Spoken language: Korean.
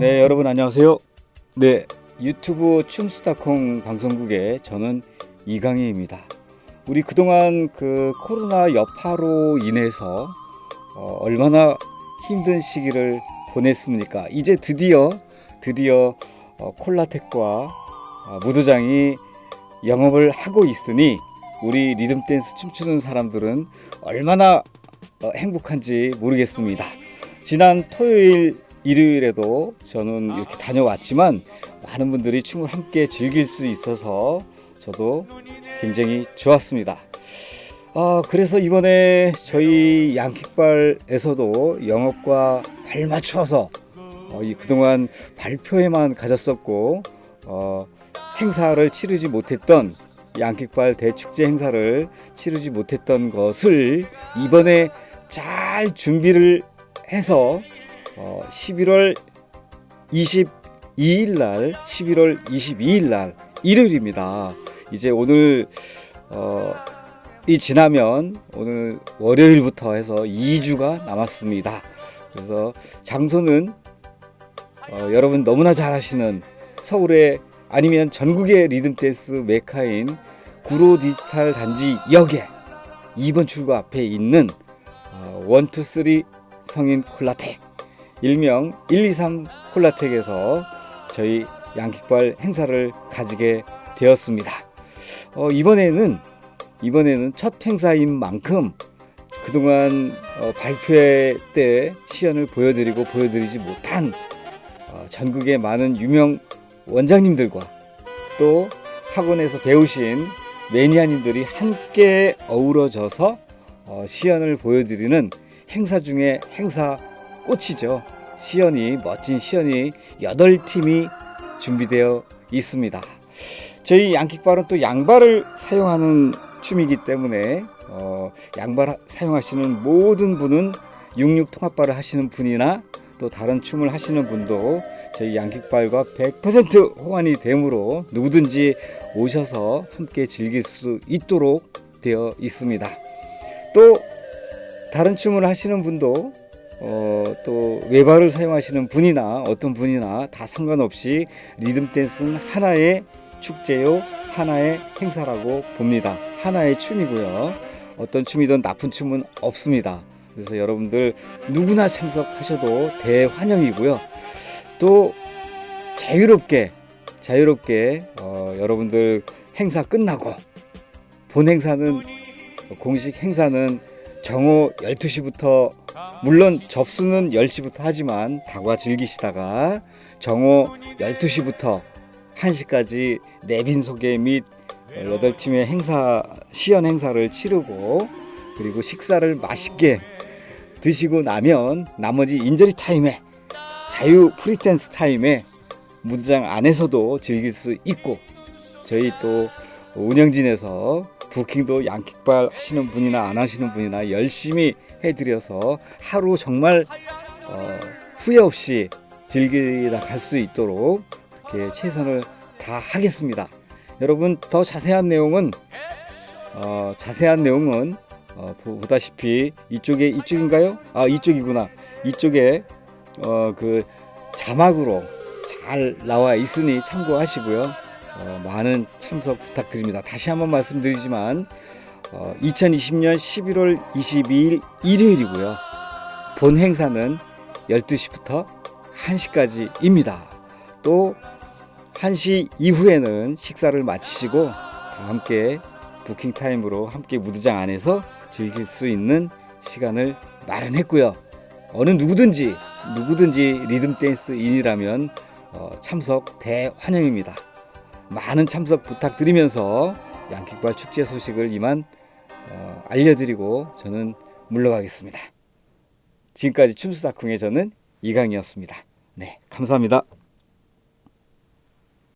네, 여러분 안녕하세요. 네, 유튜브 춤스타콩 방송국의 저는 이강희입니다. 우리 그동안 그 코로나 여파로 인해서 어, 얼마나 힘든 시기를 보냈습니까? 이제 드디어 드디어 어, 콜라텍과 어, 무도장이 영업을 하고 있으니 우리 리듬 댄스 춤추는 사람들은 얼마나 어, 행복한지 모르겠습니다. 지난 토요일 일요일에도 저는 이렇게 다녀왔지만 많은 분들이 춤을 함께 즐길 수 있어서 저도 굉장히 좋았습니다. 아, 그래서 이번에 저희 양킥발에서도 영업과 발맞춰서 어, 이 그동안 발표회만 가졌었고 어, 행사를 치르지 못했던 양킥발 대축제 행사를 치르지 못했던 것을 이번에 잘 준비를 해서 어, 11월 22일 날 11월 22일 날 일요일입니다. 이제 오늘 어, 이 지나면 오늘 월요일부터 해서 2주가 남았습니다. 그래서 장소는 어, 여러분 너무나 잘 아시는 서울의 아니면 전국의 리듬 댄스 메카인 구로 디지털 단지 역에 2번 출구 앞에 있는 어, 1, 2, 3 성인 콜라텍 일명 123 콜라텍에서 저희 양킥발 행사를 가지게 되었습니다. 어, 이번에는 이번에는 첫 행사인 만큼 그동안 어, 발표회 때 시연을 보여드리고 보여드리지 못한 어, 전국의 많은 유명 원장님들과 또 학원에서 배우신 매니아님들이 함께 어우러져서 어, 시연을 보여드리는 행사 중에 행사 꽃이죠. 시연이 멋진 시연이 여덟 팀이 준비되어 있습니다. 저희 양킥발은 또 양발을 사용하는 춤이기 때문에 어, 양발 사용하시는 모든 분은 육육 통합발을 하시는 분이나 또 다른 춤을 하시는 분도 저희 양킥발과 100% 호환이 되므로 누구든지 오셔서 함께 즐길 수 있도록 되어 있습니다. 또 다른 춤을 하시는 분도 어, 또 외발을 사용하시는 분이나 어떤 분이나 다 상관없이 리듬 댄스는 하나의 축제요 하나의 행사라고 봅니다. 하나의 춤이고요. 어떤 춤이든 나쁜 춤은 없습니다. 그래서 여러분들 누구나 참석하셔도 대환영이고요. 또 자유롭게 자유롭게 어, 여러분들 행사 끝나고 본 행사는 공식 행사는 정오 12시부터 물론 접수는 10시부터 하지만 다과 즐기시다가 정오 12시부터 1시까지 내빈 소개 및 8팀의 행사 시연 행사를 치르고 그리고 식사를 맛있게 드시고 나면 나머지 인저리 타임에 자유 프리댄스 타임에 무드장 안에서도 즐길 수 있고 저희 또 운영진에서 부킹도 양킥발 하시는 분이나 안 하시는 분이나 열심히 해드려서 하루 정말 어, 후회 없이 즐기다 갈 수 있도록 그렇게 최선을 다 하겠습니다. 여러분 더 자세한 내용은 어, 자세한 내용은 어, 보다시피 이쪽에 이쪽인가요? 아 이쪽이구나. 이쪽에 어, 그 자막으로 잘 나와 있으니 참고하시고요. 어, 많은 참석 부탁드립니다. 다시 한번 말씀드리지만 어, 2020년 11월 22일 일요일이고요. 본 행사는 12시부터 1시까지입니다. 또 1시 이후에는 식사를 마치시고 다 함께 부킹 타임으로 함께 무드장 안에서 즐길 수 있는 시간을 마련했고요. 어느 누구든지 누구든지 리듬 댄스인이라면 어, 참석 대환영입니다. 많은 참석 부탁드리면서 양킥발 축제 소식을 이만 어, 알려드리고 저는 물러가겠습니다. 지금까지 춤수다쿵의 저는 이강이었습니다. 네, 감사합니다.